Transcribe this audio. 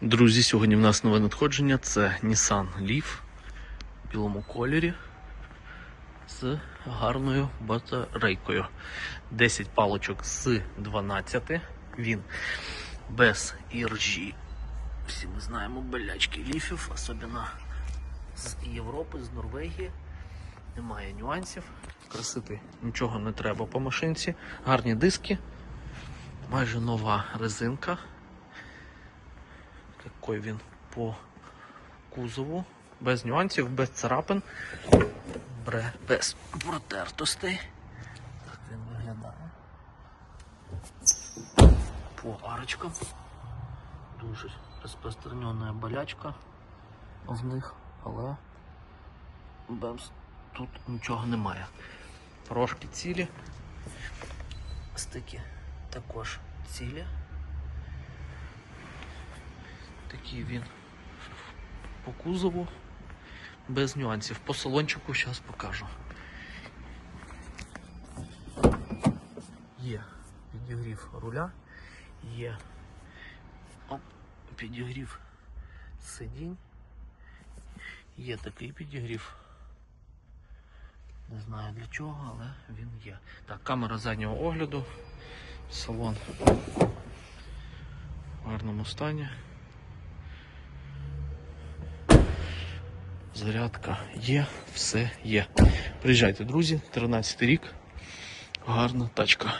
Друзі, сьогодні в нас нове надходження. Це Nissan Leaf в білому кольорі з гарною батарейкою. 10 палочок з 12. Він без іржі. Всі ми знаємо болячки ліфів, особливо з Європи, з Норвегії. Немає нюансів. Красити нічого не треба по машинці. Гарні диски. Майже нова резинка. Такий він по кузову. Без нюансів, без царапин, без протертостей. Так він виглядає. По арочкам. Дуже розпространена болячка в них, але бемс, тут нічого немає. Трошки цілі. Стики також цілі. Такий він по кузову, без нюансів. По салончику зараз покажу. Є підігрів руля, є підігрів сидінь, є такий підігрів. Не знаю для чого, але він є. Так, камера заднього огляду, салон в гарному стані. Зарядка є, все є. Приїжджайте, друзі, 13 рік. Гарна тачка.